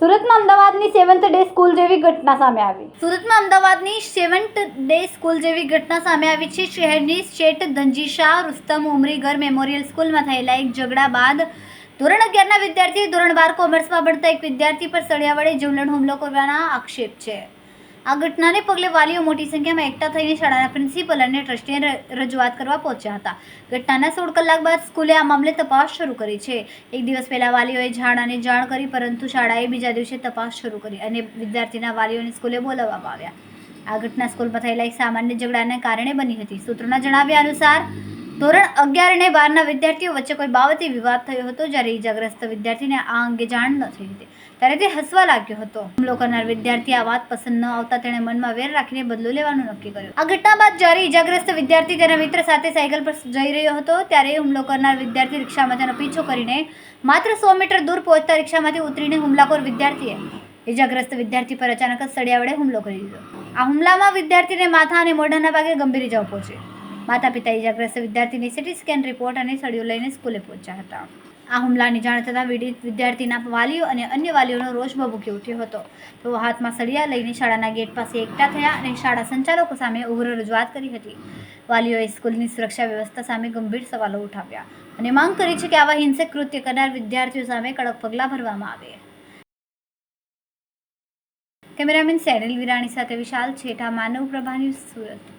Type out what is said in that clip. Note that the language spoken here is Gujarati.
સુરતમાં અમદાવાદની સેવન્થ ડે સ્કૂલ જેવી ઘટના સામે આવી. સુરતમાં અમદાવાદની સેવન્થ ડે સ્કૂલ જેવી ઘટના સામે આવી છે. શહેરની શેઠ ધનજીશા રુસ્તમ ઉમરીગર મેમોરિયલ સ્કૂલમાં થયેલા એક ઝઘડા બાદ ધોરણ અગિયારના વિદ્યાર્થી ધોરણ બાર કોમર્સમાં ભણતા એક વિદ્યાર્થી પર સળિયા વડે જીવલેણ હુમલો કરવાના આક્ષેપ છે. આ ઘટનાને પગલે વાલીઓ મોટી સંખ્યામાં એકઠા થઈને શાળાના પ્રિન્સિપલ અને ટ્રસ્ટીને રજૂઆત કરવા પહોંચ્યા હતા. ઘટનાના સોળ કલાક બાદ સ્કૂલે આ મામલે તપાસ શરૂ કરી છે. એક દિવસ પહેલા વાલીઓએ જાણાને જાણ કરી, પરંતુ શાળાએ બીજા દિવસે તપાસ શરૂ કરી અને વિદ્યાર્થીના વાલીઓને સ્કૂલે બોલાવવામાં આવ્યા. આ ઘટના સ્કૂલમાં થયેલા એક સામાન્ય ઝઘડાને કારણે બની હતી. સૂત્રોના જણાવ્યા અનુસાર ધોરણ અગિયાર અને બારના વિદ્યાર્થીઓ વચ્ચે કોઈ બાબતે વિવાદ થયો હતો જ્યારે ઈજાગ્રસ્ત વિદ્યાર્થીને આ અંગે જાણ ન થઈ હતી. ત્યારે તે હસવા લાગ્યો હતો. હુમલો કરનાર વિદ્યાર્થી આ વાત પસંદ ન આવતા તેણે મનમાં વેર રાખીને બદલો લેવાનું નક્કી કર્યું. આ ઘટના બાદ જ્યારે ઈજાગ્રસ્ત વિદ્યાર્થી તેના મિત્ર સાથે સાયકલ પર જઈ રહ્યો હતો, ત્યારે હુમલો કરનાર વિદ્યાર્થી રિક્ષામાં તેનો પીછો કરીને માત્ર સો મીટર દૂર પહોંચતા રિક્ષામાંથી ઉતરીને હુમલાખોર વિદ્યાર્થીએ ઈજાગ્રસ્ત વિદ્યાર્થી પર અચાનક જ સળિયા વડે હુમલો કરી દીધો. આ હુમલામાં વિદ્યાર્થીને માથા અને મોઢાના ભાગે ગંભીર ઇજાઓ પહોંચી. માતા પિતા ઇજાગ્રસ્ત વિદ્યાર્થીની સિટી સ્કેન રિપોર્ટ અને સળિયો લઈને સ્કૂલે પહોંચ્યા હતા. આ હુમલાની જાણ થતાં પીડિત વિદ્યાર્થીના વાલીઓ અને અન્ય વાલીઓનો રોષ ભભૂકી ઉઠ્યો હતો. તેઓ હાથમાં સળિયા લઈને શાળાના ગેટ પાસે એકઠા થયા અને શાળા સંચાલકો સામે ઉગ્ર રજૂઆત કરી હતી. વાલીઓએ સ્કૂલની સુરક્ષા વ્યવસ્થા સામે ગંભીર સવાલો ઉઠાવ્યા અને માંગ કરી છે કે આવા હિંસક કૃત્ય કરનાર વિદ્યાર્થીઓ સામે કડક પગલાં ભરવામાં આવે. કેમેરામેન સેનિલ વિરાણી સાથે વિશાલ છેઠા, માનવ પ્રભા ન્યૂઝ સુરત.